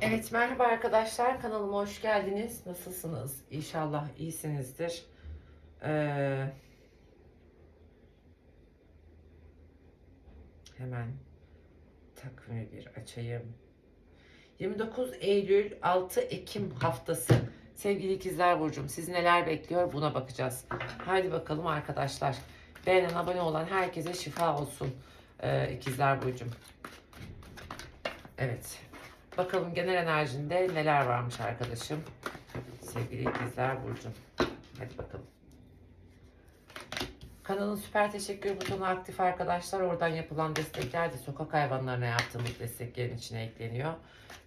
Evet merhaba arkadaşlar kanalıma hoş geldiniz. Nasılsınız? İnşallah iyisinizdir. Ee, hemen takvimi bir açayım. 29 Eylül 6 Ekim haftası. Sevgili ikizler burcum siz neler bekliyor buna bakacağız. Haydi bakalım arkadaşlar. Beğenen abone olan herkese şifa olsun. Ee, ikizler burcum. Evet. Bakalım genel enerjinde neler varmış arkadaşım. Sevgili ikizler Burcu'm. Hadi bakalım. Kanalın süper teşekkür butonu aktif arkadaşlar. Oradan yapılan destekler de sokak hayvanlarına yaptığımız desteklerin içine ekleniyor.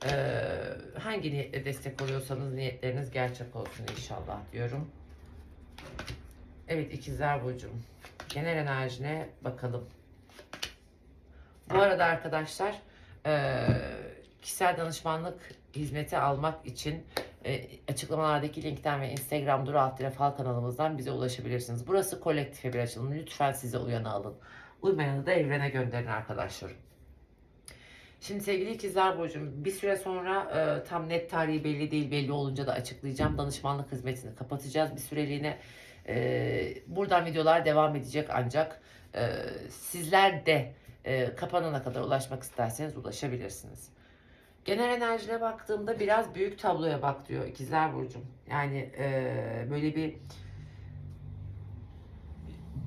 Ee, hangi niyetle destek oluyorsanız niyetleriniz gerçek olsun inşallah diyorum. Evet ikizler Burcu'm. Genel enerjine bakalım. Bu arada arkadaşlar eee kişisel danışmanlık hizmeti almak için e, açıklamalardaki linkten ve Instagram Duru Alt Fal kanalımızdan bize ulaşabilirsiniz. Burası kolektife bir açılım. Lütfen size uyanı alın. Uymayanı da evrene gönderin arkadaşlar. Şimdi sevgili ikizler Burcu'm bir süre sonra e, tam net tarihi belli değil belli olunca da açıklayacağım. Danışmanlık hizmetini kapatacağız bir süreliğine. E, buradan videolar devam edecek ancak e, sizler de e, kapanana kadar ulaşmak isterseniz ulaşabilirsiniz. Genel enerjine baktığımda biraz büyük tabloya bak diyor ikizler burcum. Yani e, böyle bir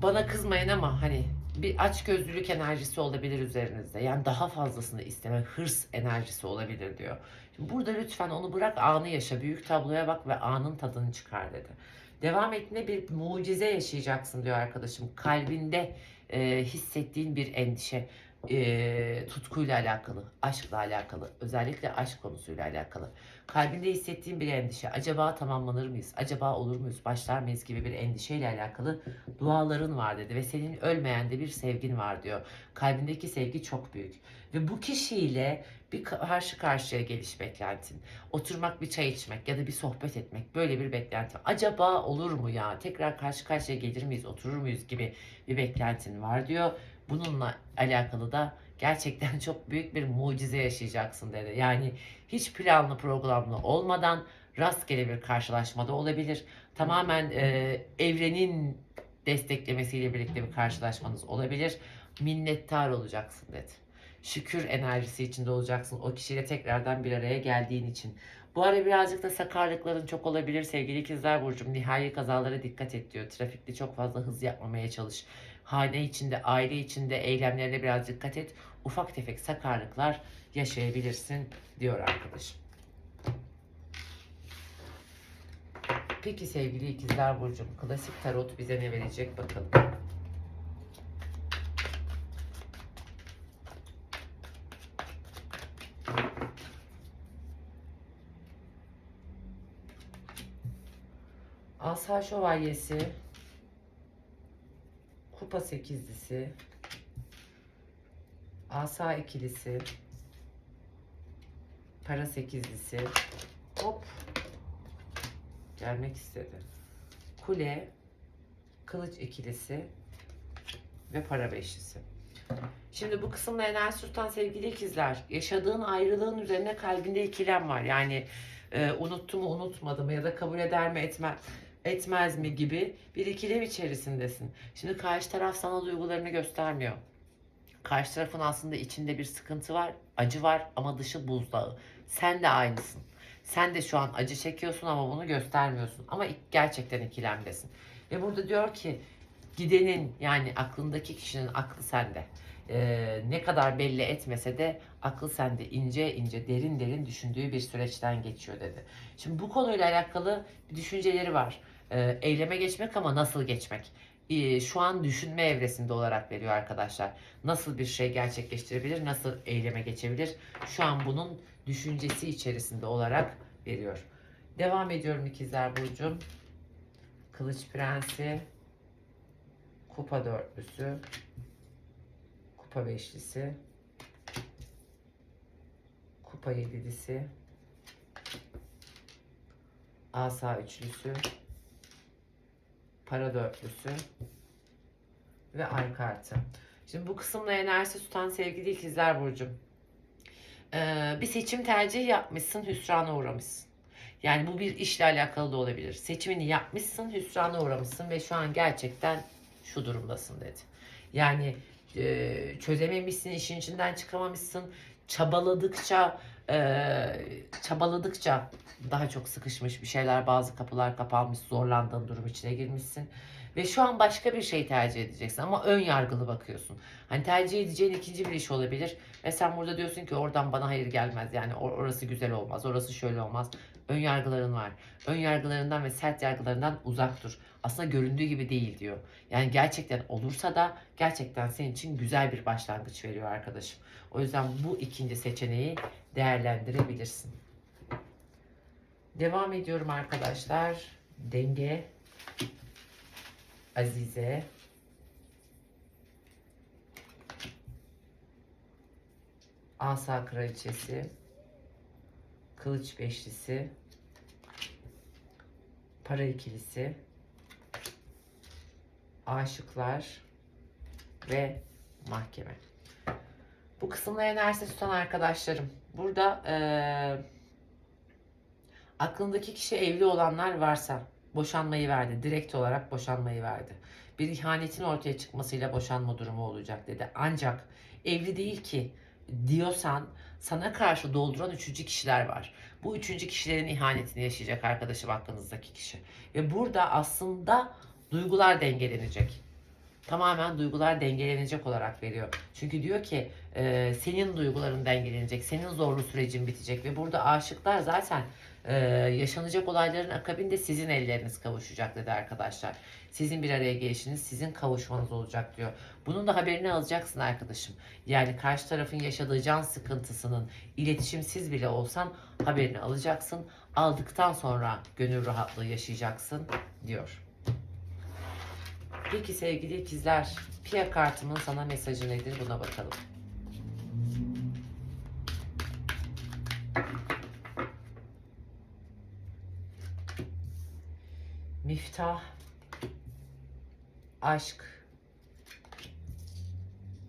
bana kızmayın ama hani bir açgözlülük enerjisi olabilir üzerinizde. Yani daha fazlasını isteme, hırs enerjisi olabilir diyor. Şimdi burada lütfen onu bırak anı yaşa. Büyük tabloya bak ve anın tadını çıkar dedi. Devam ettiğinde bir mucize yaşayacaksın diyor arkadaşım. Kalbinde e, hissettiğin bir endişe e, tutkuyla alakalı, aşkla alakalı, özellikle aşk konusuyla alakalı. Kalbinde hissettiğin bir endişe, acaba tamamlanır mıyız, acaba olur muyuz, başlar mıyız gibi bir endişeyle alakalı duaların var dedi. Ve senin ölmeyen de bir sevgin var diyor. Kalbindeki sevgi çok büyük. Ve bu kişiyle bir karşı karşıya geliş beklentin. Oturmak bir çay içmek ya da bir sohbet etmek böyle bir beklentin. Acaba olur mu ya tekrar karşı karşıya gelir miyiz oturur muyuz gibi bir beklentin var diyor. Bununla alakalı da gerçekten çok büyük bir mucize yaşayacaksın dedi. Yani hiç planlı programlı olmadan rastgele bir karşılaşmada olabilir. Tamamen e, evrenin desteklemesiyle birlikte bir karşılaşmanız olabilir. Minnettar olacaksın dedi. Şükür enerjisi içinde olacaksın o kişiyle tekrardan bir araya geldiğin için. Bu ara birazcık da sakarlıkların çok olabilir sevgili ikizler burcum. Nihai kazalara dikkat et diyor. Trafikte çok fazla hız yapmamaya çalış. Hane içinde, aile içinde eylemlerine biraz dikkat et. Ufak tefek sakarlıklar yaşayabilirsin diyor arkadaşım. Peki sevgili ikizler burcum klasik tarot bize ne verecek bakalım. Asa şövalyesi, kupa sekizlisi, asa ikilisi, para sekizlisi, hop gelmek istedi. Kule, kılıç ikilisi ve para beşlisi. Şimdi bu kısımda enerji tutan sevgili ikizler, yaşadığın ayrılığın üzerine kalbinde ikilem var. Yani e, unuttu mu unutmadı mı ya da kabul eder mi etme, etmez mi gibi bir ikilem içerisindesin. Şimdi karşı taraf sana duygularını göstermiyor. Karşı tarafın aslında içinde bir sıkıntı var, acı var ama dışı buzdağı. Sen de aynısın. Sen de şu an acı çekiyorsun ama bunu göstermiyorsun. Ama gerçekten ikilemdesin. Ve burada diyor ki gidenin yani aklındaki kişinin aklı sende. Ee, ne kadar belli etmese de akıl sende ince ince derin derin düşündüğü bir süreçten geçiyor dedi. Şimdi bu konuyla alakalı bir düşünceleri var. Ee, eyleme geçmek ama nasıl geçmek? Ee, şu an düşünme evresinde olarak veriyor arkadaşlar. Nasıl bir şey gerçekleştirebilir, nasıl eyleme geçebilir? Şu an bunun düşüncesi içerisinde olarak veriyor. Devam ediyorum ikizler burcum. Kılıç prensi, kupa dörtlüsü, kupa beşlisi, kupa yedilisi, asa üçlüsü, para dörtlüsü ve ay kartı. Şimdi bu kısımda enerjisi tutan sevgili ikizler burcum. Ee, bir seçim tercihi yapmışsın, hüsrana uğramışsın. Yani bu bir işle alakalı da olabilir. Seçimini yapmışsın, hüsrana uğramışsın ve şu an gerçekten şu durumdasın dedi. Yani e, çözememişsin, işin içinden çıkamamışsın. Çabaladıkça, e, çabaladıkça daha çok sıkışmış bir şeyler, bazı kapılar kapanmış, zorlandığın durum içine girmişsin. Ve şu an başka bir şey tercih edeceksin ama ön yargılı bakıyorsun. Hani tercih edeceğin ikinci bir iş olabilir. Ve sen burada diyorsun ki oradan bana hayır gelmez. Yani or- orası güzel olmaz, orası şöyle olmaz. Ön yargıların var. Ön yargılarından ve sert yargılarından uzak dur. Aslında göründüğü gibi değil diyor. Yani gerçekten olursa da gerçekten senin için güzel bir başlangıç veriyor arkadaşım. O yüzden bu ikinci seçeneği değerlendirebilirsin. Devam ediyorum arkadaşlar. Denge, Azize, Asa Kraliçesi, Kılıç Beşlisi, Para ikilisi, Aşıklar ve Mahkeme. Bu kısımda enerjisi tutan arkadaşlarım. Burada eee, aklındaki kişi evli olanlar varsa boşanmayı verdi. Direkt olarak boşanmayı verdi. Bir ihanetin ortaya çıkmasıyla boşanma durumu olacak dedi. Ancak evli değil ki diyorsan sana karşı dolduran üçüncü kişiler var. Bu üçüncü kişilerin ihanetini yaşayacak arkadaşım aklınızdaki kişi. Ve burada aslında duygular dengelenecek. Tamamen duygular dengelenecek olarak veriyor. Çünkü diyor ki e, senin duyguların dengelenecek, senin zorlu sürecin bitecek ve burada aşıklar zaten e, yaşanacak olayların akabinde sizin elleriniz kavuşacak dedi arkadaşlar. Sizin bir araya gelişiniz, sizin kavuşmanız olacak diyor. Bunun da haberini alacaksın arkadaşım. Yani karşı tarafın yaşadığı can sıkıntısının iletişimsiz bile olsan haberini alacaksın. Aldıktan sonra gönül rahatlığı yaşayacaksın diyor. Peki sevgili ikizler, Pia kartımın sana mesajı nedir buna bakalım. Miftah, aşk,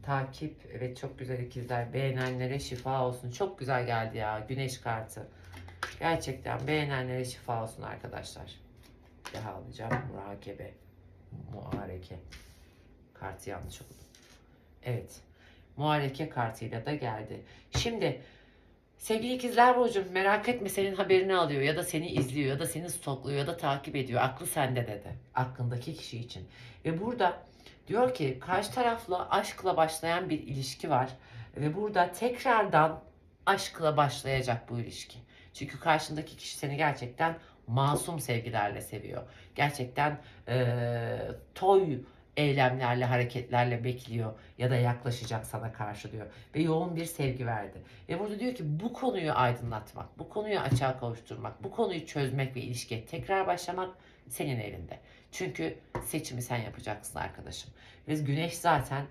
takip. Evet çok güzel ikizler. Beğenenlere şifa olsun. Çok güzel geldi ya güneş kartı. Gerçekten beğenenlere şifa olsun arkadaşlar. Daha alacağım. Murakebe. Muhareke. Kartı yanlış okudum. Evet. Muhareke kartıyla da geldi. Şimdi sevgili ikizler Burcu'm merak etme senin haberini alıyor ya da seni izliyor ya da seni stokluyor ya da takip ediyor. Aklı sende dedi. Aklındaki kişi için. Ve burada diyor ki karşı tarafla aşkla başlayan bir ilişki var. Ve burada tekrardan aşkla başlayacak bu ilişki. Çünkü karşındaki kişi seni gerçekten masum sevgilerle seviyor. Gerçekten eee, toy eylemlerle, hareketlerle bekliyor ya da yaklaşacak sana karşı diyor. Ve yoğun bir sevgi verdi. Ve burada diyor ki bu konuyu aydınlatmak, bu konuyu açığa kavuşturmak, bu konuyu çözmek ve ilişkiye tekrar başlamak senin elinde. Çünkü seçimi sen yapacaksın arkadaşım. Ve güneş zaten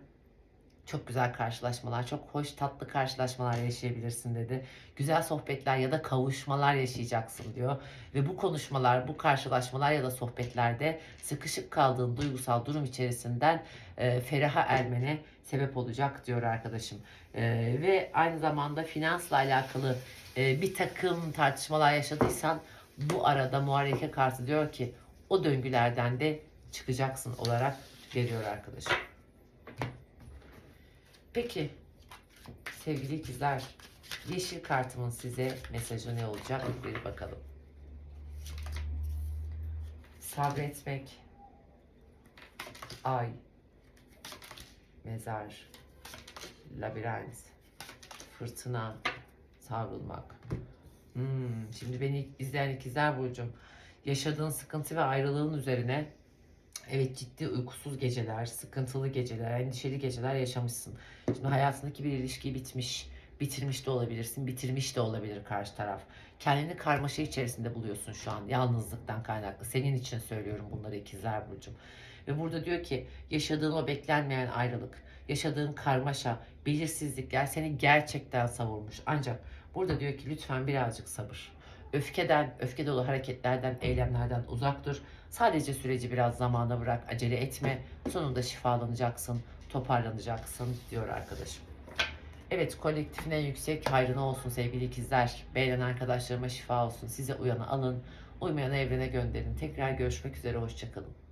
çok güzel karşılaşmalar, çok hoş tatlı karşılaşmalar yaşayabilirsin dedi. Güzel sohbetler ya da kavuşmalar yaşayacaksın diyor. Ve bu konuşmalar, bu karşılaşmalar ya da sohbetlerde sıkışık kaldığın duygusal durum içerisinden e, feraha ermene sebep olacak diyor arkadaşım. E, ve aynı zamanda finansla alakalı e, bir takım tartışmalar yaşadıysan bu arada muhareke kartı diyor ki o döngülerden de çıkacaksın olarak veriyor arkadaşım. Peki sevgili ikizler yeşil kartımın size mesajı ne olacak bir bakalım. Sabretmek, ay, mezar, labirent, fırtına, savrulmak. Hmm, şimdi beni izleyen ikizler burcum yaşadığın sıkıntı ve ayrılığın üzerine Evet ciddi uykusuz geceler, sıkıntılı geceler, endişeli geceler yaşamışsın. Şimdi hayatındaki bir ilişki bitmiş, bitirmiş de olabilirsin, bitirmiş de olabilir karşı taraf. Kendini karmaşa içerisinde buluyorsun şu an yalnızlıktan kaynaklı. Senin için söylüyorum bunları ikizler burcum. Ve burada diyor ki yaşadığın o beklenmeyen ayrılık, yaşadığın karmaşa, belirsizlikler seni gerçekten savurmuş. Ancak burada diyor ki lütfen birazcık sabır. Öfkeden, öfke dolu hareketlerden, eylemlerden uzak dur. Sadece süreci biraz zamana bırak, acele etme. Sonunda şifalanacaksın, toparlanacaksın diyor arkadaşım. Evet kolektifin en yüksek hayrına olsun sevgili ikizler. Beğenen arkadaşlarıma şifa olsun. Size uyanı alın. Uymayanı evrene gönderin. Tekrar görüşmek üzere. Hoşçakalın.